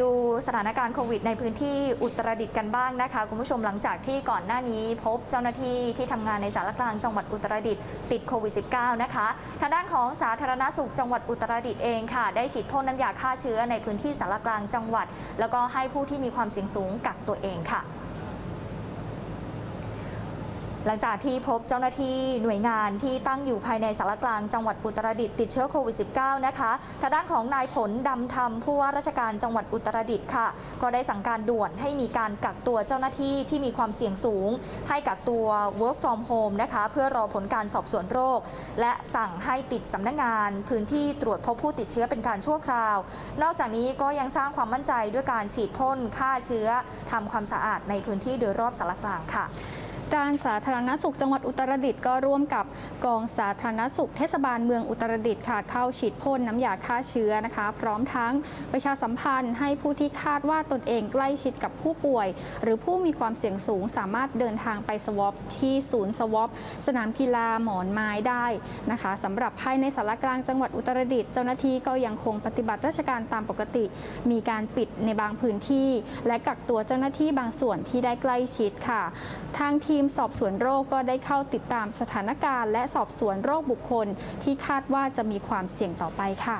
ดูสถานการณ์โควิดในพื้นที่อุตรดิตถ์กันบ้างนะคะ คุณผู้ชมหลังจากที่ก่อนหน้านี้พบเจ้าหน้าที่ที่ทำงานในสารกลางจังหวัดอุตรดิตถ์ติดโควิด -19 นะคะ ทางด้านของสาธารณสุขจังหวัดอุตรดิตถ์เองค่ะ ได้ฉีดพ่นน้ำยาฆ่าเชื้อในพื้นที่สารกลางจังหวัด แล้วก็ให้ผู้ที่มีความเสี่ยงสูงกักตัวเองค่ะ หลังจากที่พบเจ้าหน้าที่หน่วยงานที่ตั้งอยู่ภายในสารกลางจังหวัดอุตรดิตถ์ติดเชื้อโควิด -19 นะคะทางด้านของนายผลดำธรรมผู้ว่าราชการจังหวัดอุตรดิตถ์ค่ะ ก็ได้สั่งการด่วนให้มีการกักตัวเจ้าหน้าที่ที่มีความเสี่ยงสูง ให้กักตัว work from home นะคะเพื่อรอผลการสอบสวนโรค และสั่งให้ปิดสำนักงาน พื้นที่ตรวจพบผู้ติดเชื้อเป็นการชั่วคราว นอกจากนี้ก็ยังสร้างความมั่นใจด้วยการฉีดพ่นฆ่าเชื้อทำความสะอาดในพื้นที่โดยรอบสารกลางค่ะ การสาธารณสุขจังหวัดอุตรดิตถ์ก็ร่วมกับกองสาธารณสุขเทศบาลเมืองอุตรดิตถ์ค่ะเข้าฉีดพ่นน้ำยาฆ่าเชื้อนะคะ พร้อมทั้งประชาสัมพันธ์ให้ผู้ที่คาดว่าตนเองใกล้ชิดกับผู้ป่วย หรือผู้มีความเสี่ยงสูงสามารถเดินทางไปสวอปที่ศูนย์สวอปสนามกีฬาหมอนไม้ได้นะคะสำหรับภายในสารกลางจังหวัดอุตรดิตถ์เจ้าหน้าที่ก็ยังคงปฏิบัติราชการตามปกติ มีการปิดในบางพื้นที่ และกักตัวเจ้าหน้าที่บางส่วนที่ได้ใกล้ชิดค่ะ ทางทีมสอบสวนโรคก็ได้เข้าติดตามสถานการณ์ และสอบสวนโรคบุคคล ที่คาดว่าจะมีความเสี่ยงต่อไปค่ะ